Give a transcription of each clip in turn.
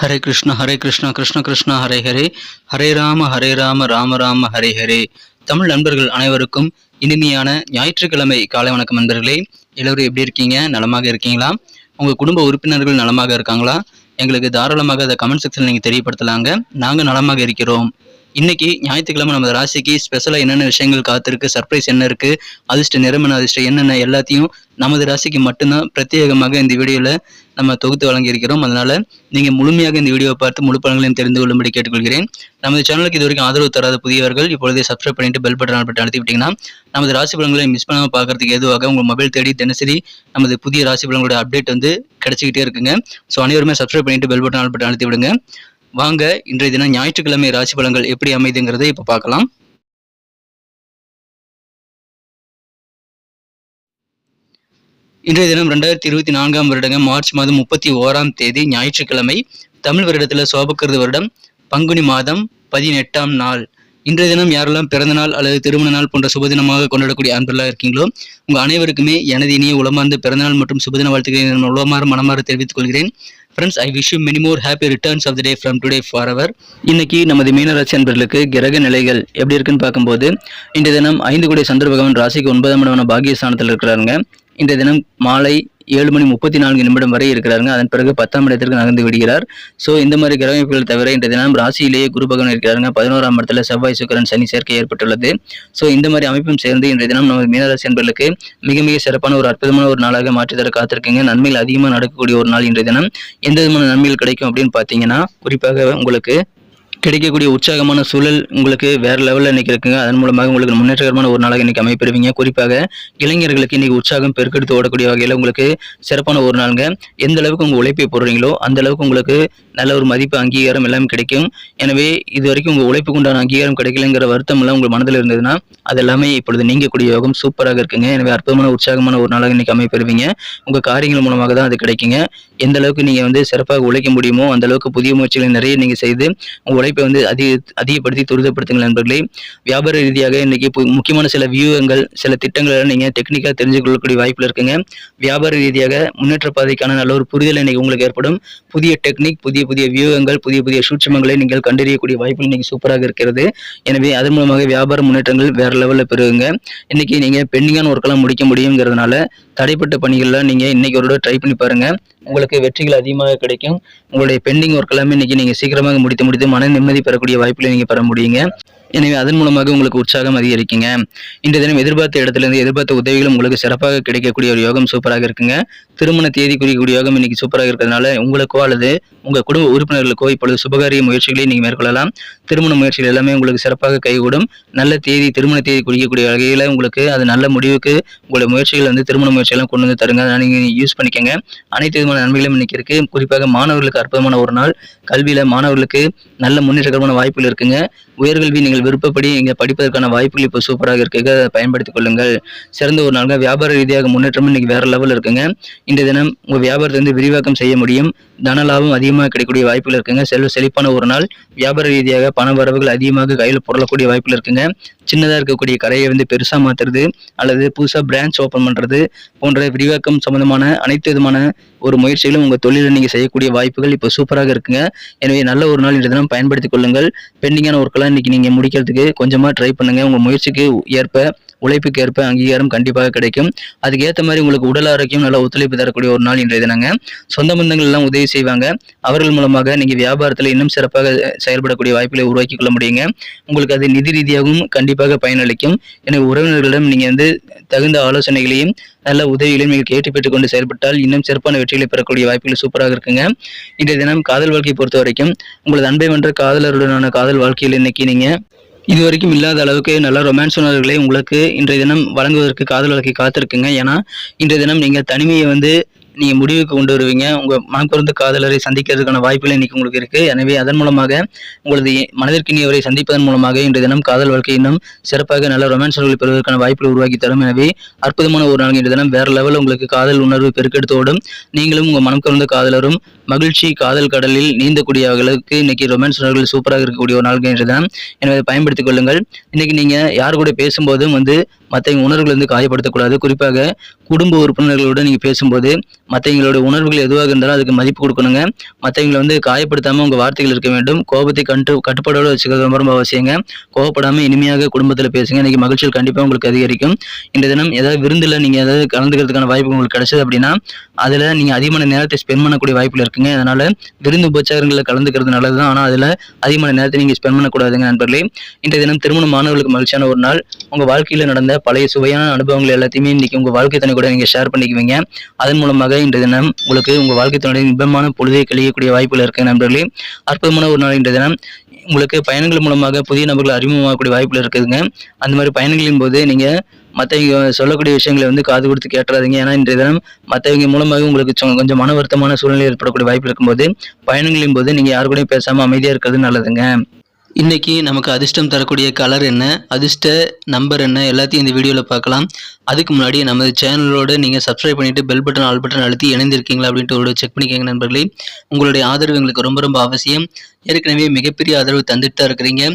ஹரே கிருஷ்ண ஹரே கிருஷ்ணா கிருஷ்ண கிருஷ்ணா ஹரே ஹரே. ஹரே ராம ஹரே ராம ராம ராம ஹரே ஹரே. தமிழ் நண்பர்கள் அனைவருக்கும் இனிமையான ஞாயிற்றுக்கிழமை காலை வணக்கம் நண்பர்களே. எல்லோரும் எப்படி இருக்கீங்க? நலமாக இருக்கீங்களா? உங்கள் குடும்ப உறுப்பினர்கள் நலமாக இருக்காங்களா? எங்களுக்கு தாராளமாக அதை கமெண்ட் செக்ஷனில் நீங்கள் தெரியப்படுத்தலாங்க. நாங்கள் நலமாக இருக்கிறோம். இன்னைக்கு ஞாயிற்றுக்கிழமை நம்ம ராசிக்கு ஸ்பெஷலாக என்னென்ன விஷயங்கள் காத்திருக்கு சர்ப்ரைஸ் என்ன இருக்கு அதிர்ஷ்ட நிறமன அதிர்ஷ்டம் என்னென்ன எல்லாத்தையும் நமது ராசிக்கு மட்டும்தான் பிரத்யேகமாக இந்த வீடியோவில் நம்ம தொகுத்து வழங்கியிருக்கிறோம். அதனால நீங்கள் முழுமையாக இந்த வீடியோவை பார்த்து முழு பலன்களையும் தெரிந்து கொள்ளும்படி கேட்டுக்கொள்கிறேன். நமது சேனலுக்கு இது வரைக்கும் ஆதரவு தராத புதியவர்கள் இப்பொழுதே சப்ஸ்கிரைப் பண்ணிட்டு பெல் பட்டன் பட்டன் அழுத்தி விட்டீங்கன்னா நமது ராசி பலன்களை மிஸ் பண்ணாமல் பார்க்கறதுக்கு எதுவாக உங்கள் மொபைல் தேடி தினசரி நமது புதிய ராசி பலன்களோட அப்டேட் வந்து கிடைச்சிக்கிட்டே இருக்குங்க. ஸோ அனைவருமே சப்ஸ்கிரைப் பண்ணிட்டு பெல் பட்டன் பட்டன் அழுத்தி விடுங்க. வாங்க இன்றைய தினம் ஞாயிற்றுக்கிழமை ராசி பலன்கள் எப்படி அமைதுங்கிறத இப்போ பார்க்கலாம். இன்றைய தினம் ரெண்டாயிரத்தி இருபத்தி நான்காம் வருடங்க மார்ச் மாதம் முப்பத்தி ஓராம் தேதி ஞாயிற்றுக்கிழமை தமிழ் வருடத்தில் சோபக்கிருது வருடம் பங்குனி மாதம் பதினெட்டாம் நாள். இன்றைய தினம் யாரெல்லாம் பிறந்த நாள் அல்லது திருமண நாள் போன்ற சுபதினமாக கொண்டாடக்கூடிய அன்பெல்லாம் இருக்கீங்களோ உங்கள் அனைவருக்குமே எனது இனிய உளமார்ந்த பிறந்தநாள் மற்றும் சுபதின வாழ்த்துக்களை நான் உளமாற மனமாற தெரிவித்துக் கொள்கிறேன். Friends I wish you many more happy returns of the day from today for our இன்னைக்கு நமது மீனராசி அன்பர்களுக்கு கிரக நிலைகள் எப்படி இருக்குன்னு பார்க்கும்போது இன்றைய தினம் ஐந்து கோடி சந்திர பகவான் ராசிக்கு ஒன்பதாம் இடமான பாகியஸ்தானத்தில் இருக்கிறாருங்க. இன்றைய தினம் மாலை ஏழு மணி முப்பத்தி நான்கு நிமிடம் வரை இருக்கிறாருங்க. அதன் பிறகு பத்தாம் இடத்திற்கு நகர்ந்து விடுகிறார். ஸோ இந்த மாதிரி கிரகமைப்புகள் தவிர இன்றைய தினம் ராசியிலேயே குரு பகவான் இருக்கிறாருங்க. பதினோராம் இடத்துல செவ்வாய் சுக்கரன் சனி சேர்க்கை ஏற்பட்டுள்ளது. ஸோ இந்த மாதிரி அமைப்பும் சேர்ந்து இன்றைய தினம் நமது மீனராசி என்பர்களுக்கு மிக மிக சிறப்பான ஒரு அற்புதமான ஒரு நாளாக மாற்றித்தர காத்திருக்கீங்க. நன்மைகள் அதிகமாக நடக்கக்கூடிய ஒரு நாள் இன்றைய தினம். எந்த விதமான நன்மைகள் கிடைக்கும் அப்படின்னு பார்த்தீங்கன்னா குறிப்பாக உங்களுக்கு கிடைக்கக்கூடிய உற்சாகமான சூழல் உங்களுக்கு வேற லெவலில் இன்னைக்கு இருக்குங்க. அதன் மூலமாக உங்களுக்கு முன்னேற்றகரமான ஒரு நாளாக இன்றைக்கி அமைப்பெறுவீங்க குறிப்பாக இளைஞர்களுக்கு இன்றைக்கி உற்சாகம் பெருக்கெடுத்து ஓடக்கூடிய வகையில் உங்களுக்கு சிறப்பான ஒரு நாளுங்க. எந்த அளவுக்கு உங்கள் உழைப்பை போடுறீங்களோ அந்த அளவுக்கு உங்களுக்கு நல்ல ஒரு மதிப்பு அங்கீகாரம் எல்லாமே கிடைக்கும். எனவே இது வரைக்கும் உங்கள் உழைப்புக்கு உண்டான அங்கீகாரம் கிடைக்கலங்கிற வருத்தம் எல்லாம் உங்கள் மனதில் இருந்ததுன்னா அது எல்லாமே இப்பொழுது நீங்கக்கூடிய யோகம் சூப்பராக இருக்குங்க. எனவே அற்புதமான உற்சாகமான ஒரு நாளாக இன்னைக்கு அமைப்பெறுவீங்க. உங்கள் காரியங்கள் மூலமாக தான் அது கிடைக்குங்க. எந்த அளவுக்கு நீங்கள் வந்து சிறப்பாக உழைக்க முடியுமோ அந்த அளவுக்கு புதிய முயற்சிகளை நிறைய நீங்கள் செய்து உங்கள் உழைப்பை வந்து அதிக அதிகப்படுத்தி துரிதப்படுத்துங்கள் நண்பர்களே. வியாபார ரீதியாக இன்னைக்கு பு- முக்கியமான சில வியூகங்கள் சில திட்டங்களை நீங்கள் டெக்னிக்காக தெரிஞ்சு கொள்ளக்கூடிய வாய்ப்பில் இருக்குங்க. வியாபார ரீதியாக முன்னேற்ற பாதைக்கான நல்ல ஒரு புரிதல் இன்னைக்கு உங்களுக்கு ஏற்படும். புதிய டெக்னிக் புதிய புதிய வியூகங்கள் புதிய புதிய சூட்சமங்களை நீங்கள் கண்டறியக்கூடிய வாய்ப்பு இன்னைக்கு சூப்பராக இருக்கிறது. எனவே அதன் மூலமாக வியாபார முன்னேற்றங்கள் வேற லெவலில் பெறுவீங்க இன்னைக்கு நீங்கள் பெண்டிங்கான ஒர்க்கெல்லாம் முடிக்க முடியுங்கிறதுனால தடைப்பட்ட பணிகள்லாம் நீங்கள் இன்னைக்கு ஒரு ட்ரை பண்ணி பாருங்க. உங்களுக்கு வெற்றிகள் அதிகமாக கிடைக்கும். உங்களுடைய பெண்டிங் ஒர்க் எல்லாமே இன்னைக்கு நீங்கள் சீக்கிரமாக முடித்து முடித்து மன நிம்மதி பெறக்கூடிய வாய்ப்புகளை நீங்கள் பெற முடியுங்க. எனவே அதன் மூலமாக உங்களுக்கு உற்சாகம் அதிகரிக்குங்க. இன்றைய தினம் எதிர்பார்த்த இடத்துலேருந்து எதிர்பார்த்த உதவிகளும் உங்களுக்கு சிறப்பாக கிடைக்கக்கூடிய ஒரு யோகம் சூப்பராக இருக்குங்க. திருமண தேதி குறிக்கக்கூடிய யோகம் இன்னைக்கு சூப்பராக இருக்கிறதுனால உங்களுக்கோ அல்லது உங்கள் குடும்ப உறுப்பினர்களுக்கோ இப்பொழுது சுபகாரிய முயற்சிகளை நீங்கள் மேற்கொள்ளலாம். திருமண முயற்சிகள் எல்லாமே உங்களுக்கு சிறப்பாக கைகூடும். நல்ல தேதி திருமண தேதி குறிக்கக்கூடிய வகையில் உங்களுக்கு அது நல்ல முடிவுக்கு உங்களுடைய முயற்சிகள் வந்து திருமண முயற்சியெல்லாம் கொண்டு வந்து தருங்க. அதனால் நீங்கள் யூஸ் பண்ணிக்கோங்க. அனைத்து விதமான நன்மைகளும் இன்னைக்கு இருக்குது குறிப்பாக மாணவர்களுக்கு அற்புதமான ஒரு நாள். கல்வியில் மாணவர்களுக்கு நல்ல முன்னேற்றகரமான வாய்ப்புகள் இருக்குங்க. உயர்கல்வி நீங்கள் விருப்பப்படி இங்கே படிப்பதற்கான வாய்ப்புகள் இப்போ சூப்பராக இருக்கு. அதை பயன்படுத்திக் கொள்ளுங்கள். சிறந்த ஒரு நாளாக வியாபார ரீதியாக முன்னேற்றம் இன்னைக்கு வேற லெவல் இருக்குங்க. இந்த தினம் உங்கள் வியாபாரத்தை வந்து விரிவாக்கம் செய்ய முடியும். தன லாபம் அதிகமாக கிடைக்கக்கூடிய வாய்ப்புகள் இருக்குங்க. செல்வ செழிப்பான ஒரு நாள். வியாபார ரீதியாக பண வரவுகள் அதிகமாக கையில் புரளக்கூடிய வாய்ப்புகள் இருக்குங்க. சின்னதாக இருக்கக்கூடிய கடையை வந்து பெருசாக மாற்றுறது அல்லது புதுசாக பிரான்ச் ஓப்பன் பண்ணுறது போன்ற விரிவாக்கம் சம்பந்தமான அனைத்து விதமான ஒரு முயற்சிகளும் உங்கள் தொழிலில் நீங்கள் செய்யக்கூடிய வாய்ப்புகள் இப்போ சூப்பராக இருக்குங்க. எனவே நல்ல ஒரு நாள் இந்த தினம் பயன்படுத்திக் கொள்ளுங்கள். பெண்டிங்கான ஒர்க்கெல்லாம் இன்னைக்கு நீங்கள் முடிக்கிறதுக்கு கொஞ்சமாக ட்ரை பண்ணுங்க. உங்கள் முயற்சிக்கு ஏற்ப உழைப்புக்கு ஏற்ப அங்கீகாரம் கண்டிப்பாக கிடைக்கும். அதுக்கேற்ற மாதிரி உங்களுக்கு உடல் ஆரோக்கியம் நல்லா ஒத்துழைப்பு தரக்கூடிய ஒரு நாள் இன்றைய தினங்க. சொந்த பந்தங்கள் எல்லாம் உதவி செய்வாங்க. அவர்கள் மூலமாக நீங்கள் வியாபாரத்தில் இன்னும் சிறப்பாக செயல்படக்கூடிய வாய்ப்புகளை உருவாக்கி கொள்ள முடியுங்க. உங்களுக்கு அது நிதி ரீதியாகவும் கண்டிப்பாக பயனளிக்கும். எனவே உறவினர்களிடம் நீங்கள் வந்து தகுந்த ஆலோசனைகளையும் நல்ல உதவிகளையும் நீங்கள் கேட்டு பெற்றுக்கொண்டு செயல்பட்டால் இன்னும் சிறப்பான வெற்றிகளை பெறக்கூடிய வாய்ப்புகள் சூப்பராக இருக்குங்க. இன்றைய தினம் காதல் வாழ்க்கையை பொறுத்த வரைக்கும் உங்களது அன்பை வென்ற காதலருடனான காதல் வாழ்க்கையில் இன்னைக்கு நீங்கள் இது வரைக்கும் இல்லாத அளவுக்கு நல்ல ரொமான்ஸ் உணர்வுகளை உங்களுக்கு இன்றைய தினம் வழங்குவதற்கு காதல் வாழ்க்கை காத்திருக்குங்க. ஏன்னா இன்றைய தினம் நீங்கள் தனிமையை வந்து நீங்கள் முடிவுக்கு கொண்டு வருவீங்க. உங்கள் மனப்பொருந்த காதலரை சந்திக்கிறதுக்கான வாய்ப்புகள் இன்னைக்கு உங்களுக்கு இருக்குது எனவே அதன் மூலமாக உங்களது மனதிற்கினியவரை சந்திப்பதன் மூலமாக இன்றைய தினம் காதல் வாழ்க்கை இன்னும் சிறப்பாக நல்ல ரொமான்ஸ்களை பெறுவதற்கான வாய்ப்புகளை உருவாக்கி தரும். எனவே அற்புதமான ஒரு நாள் இன்றைய தினம். வேறு லெவலில் உங்களுக்கு காதல் உணர்வு பெருக்கெடுத்தோடும் நீங்களும் உங்கள் மனம் கலந்த காதலரும் மகிழ்ச்சி காதல் கடலில் நீந்தக்கூடிய அளவுக்கு இன்னைக்கு ரொமான்ஸ் உணர்வுகள் சூப்பராக இருக்கக்கூடிய ஒரு நாள் என்று தான் எனவே பயன்படுத்திக் கொள்ளுங்கள். இன்னைக்கு நீங்க யார் கூட பேசும்போதும் வந்து மற்றவங்க உணர்வுகள் வந்து காயப்படுத்தக்கூடாது. குறிப்பாக குடும்ப உறுப்பினர்களோட நீங்க பேசும்போது மற்றவங்களோட உணர்வுகள் எதுவாக இருந்தாலும் அதுக்கு மதிப்பு கொடுக்கணுங்க. மற்றவங்களை வந்து காயப்படுத்தாம உங்க வார்த்தைகள் இருக்க வேண்டும். கோபத்தை கண்டு கட்டுப்பாடோட வச்சுக்கிறது ரொம்ப ரொம்ப அவசியங்க. கோவப்படாம இனிமையாக குடும்பத்தில் பேசுங்க. இன்னைக்கு மகிழ்ச்சியில் கண்டிப்பாக உங்களுக்கு அதிகரிக்கும். இந்த தினம் ஏதாவது விருந்தில் நீங்க ஏதாவது கலந்துக்கிறதுக்கான வாய்ப்பு உங்களுக்கு கிடைச்சது அப்படின்னா அதுல நீங்க அதிகமான நேரத்தை ஸ்பெண்ட் பண்ணக்கூடிய வாய்ப்புகள் இருக்குங்க அதனால விருந்து உபச்சாரங்களில் கலந்துக்கிறது நல்லது தான் ஆனால் அதில் அதிகமான நேரத்தை நீங்கள் ஸ்பெண்ட் பண்ணக்கூடாதுங்க நண்பர்களே. இன்றைய தினம் திருமண மாணவர்களுக்கு மகிழ்ச்சியான ஒரு நாள். உங்கள் வாழ்க்கையில் நடந்த பழைய சுவையான அனுபவங்கள் எல்லாத்தையுமே இன்னைக்கு உங்கள் வாழ்க்கை துணை கூட நீங்கள் ஷேர் பண்ணிக்குவீங்க. அதன் மூலமாக இன்றைய தினம் உங்களுக்கு உங்கள் வாழ்க்கை துணையுடைய இன்பமான பொழுதை கழியக்கூடிய வாய்ப்புகள் இருக்கு நண்பர்களே. அற்புதமான ஒரு நாள் இன்றைய தினம். உங்களுக்கு பயணங்கள் மூலமாக புதிய நபர்கள் அறிமுகமாகக்கூடிய வாய்ப்புகள் இருக்குதுங்க. அந்த மாதிரி பயணங்களின் போது நீங்கள் மற்றவங்க சொல்லக்கூடிய விஷயங்களை வந்து காது கொடுத்து கேட்டுறாதீங்க. ஏன்னா இன்றைய தினம் மற்றவங்க மூலமாக உங்களுக்கு சொ- கொஞ்சம் மன வருத்தமான சூழ்நிலை ஏற்படக்கூடிய வாய்ப்பு இருக்கும்போது பயணங்களின் போது நீங்கள் யாரு கூடயும் பேசாமல் அமைதியாக இருக்கிறது நல்லதுங்க. இன்றைக்கி நமக்கு அதிர்ஷ்டம் தரக்கூடிய கலர் என்ன? அதிர்ஷ்ட நம்பர் என்ன? எல்லாத்தையும் இந்த வீடியோவில் பார்க்கலாம். அதுக்கு முன்னாடி நமது சேனலோடு நீங்கள் சப்ஸ்கிரைப் பண்ணிவிட்டு பெல் பட்டன் ஆல் பட்டன் அழுத்தி இணைந்திருக்கீங்களா அப்படின்ட்டு ஒரு செக் பண்ணிக்கோங்க நண்பர்களே. உங்களுடைய ஆதரவு எங்களுக்கு ரொம்ப ரொம்ப அவசியம். ஏற்கனவே மிகப்பெரிய ஆதரவு தந்துட்டு தான் இருக்கிறீங்க.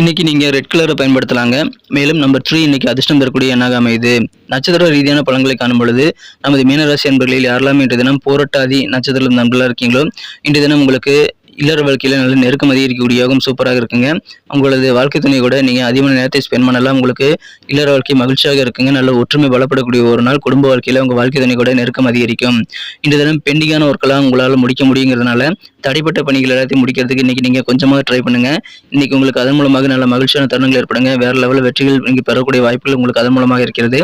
இன்னைக்கு நீங்கள் ரெட் கலரை பயன்படுத்தலாங்க. மேலும் நம்பர் த்ரீ இன்னைக்கு அதிர்ஷ்டம் தரக்கூடிய எண்ணாக அமையுது? நட்சத்திர ரீதியான பலன்களை காணும் பொழுது நமது மீனராசி அன்பர்களில் யாரெல்லாம் இன்றைய தினம் போராட்டாதி நட்சத்திரம் நண்பர்களாக இருக்கீங்களோ இன்றைய தினம் உங்களுக்கு இல்லற வாழ்க்கையில் நல்ல நெருக்கம் இருக்கக்கூடிய யோகம் சூப்பராக இருக்குங்க. உங்களது வாழ்க்கை துணை கூட நீங்கள் அதிகமான நேரத்தை ஸ்பெண்ட் பண்ணலாம். உங்களுக்கு இல்லற வாழ்க்கை மகிழ்ச்சியாக இருக்குங்க. நல்ல ஒற்றுமை பலப்படக்கூடிய ஒரு நாள் குடும்ப வாழ்க்கையில் உங்கள் வாழ்க்கை துணை கூட நெருக்கம் அதிகரிக்கும். இந்த தினம் பெண்டிங்கான ஒர்க்கெல்லாம் உங்களால் முடிக்க முடியுங்கிறதுனால தடைப்பட்ட பணிகள் எல்லாத்தையும் முடிக்கிறதுக்கு இன்னைக்கு நீங்கள் கொஞ்சமாக ட்ரை பண்ணுங்க. இன்றைக்கி உங்களுக்கு அதன் மூலமாக நல்ல மகிழ்ச்சியான தருணங்கள் ஏற்படுங்க. வேற லெவலில் வெற்றிகள் இங்கே பெறக்கூடிய வாய்ப்புகள் உங்களுக்கு அதன் மூலமாக இருக்கிறது.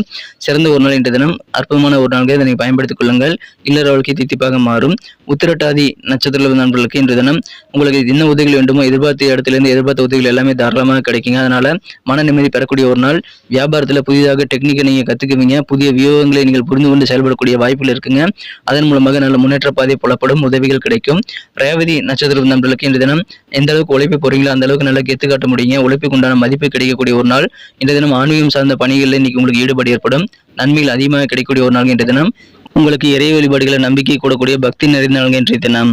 சிறந்த ஒரு நாள் இன்றைய தினம். அற்புதமான ஒரு நாள்கள் இதை நீங்கள் பயன்படுத்திக் கொள்ளுங்கள். இல்லற வாழ்க்கை தித்திப்பாக மாறும். உத்திரட்டாதி நட்சத்திர நண்பர்களுக்கு இன்று தினம் உங்களுக்கு என்ன உதவிகள் வேண்டுமோ எதிர்பார்த்த இடத்துலேருந்து எதிர்பார்த்த உதவிகள் எல்லாமே தாராளமாக கிடைக்குங்க. அதனால மன நிம்மதி பெறக்கூடிய ஒரு நாள். வியாபாரத்தில் புதிதாக டெக்னிக்கை நீங்கள் கற்றுக்குவீங்க புதிய வியூகங்களை நீங்கள் புரிந்து கொண்டு செயல்படக்கூடிய வாய்ப்புகள் இருக்குங்க. அதன் மூலமாக நல்ல முன்னேற்ற பாதை புலப்படும் உதவிகள் கிடைக்கும். ரேவதி நட்சத்திர நண்பர்களுக்கு இன்றைய தினம் எந்த அளவுக்கு உழைப்பு போகிறீங்களோ அந்த அளவுக்கு நல்லா கெத்து காட்ட முடியுங்க. உழைப்புக்கு உண்டான மதிப்பு கிடைக்கக்கூடிய ஒரு நாள். இன்றைய தினம் ஆன்மீகம் சார்ந்த பணிகளில் இன்னைக்கு உங்களுக்கு ஈடுபாடு ஏற்படும். நன்மைகள் அதிகமாக கிடைக்கக்கூடிய ஒரு நாள் இன்றைய தினம். உங்களுக்கு இறை வழிபாடுகளை நம்பிக்கை கூடக்கூடிய பக்தி நிறைந்த நாள் இன்றைய தினம்.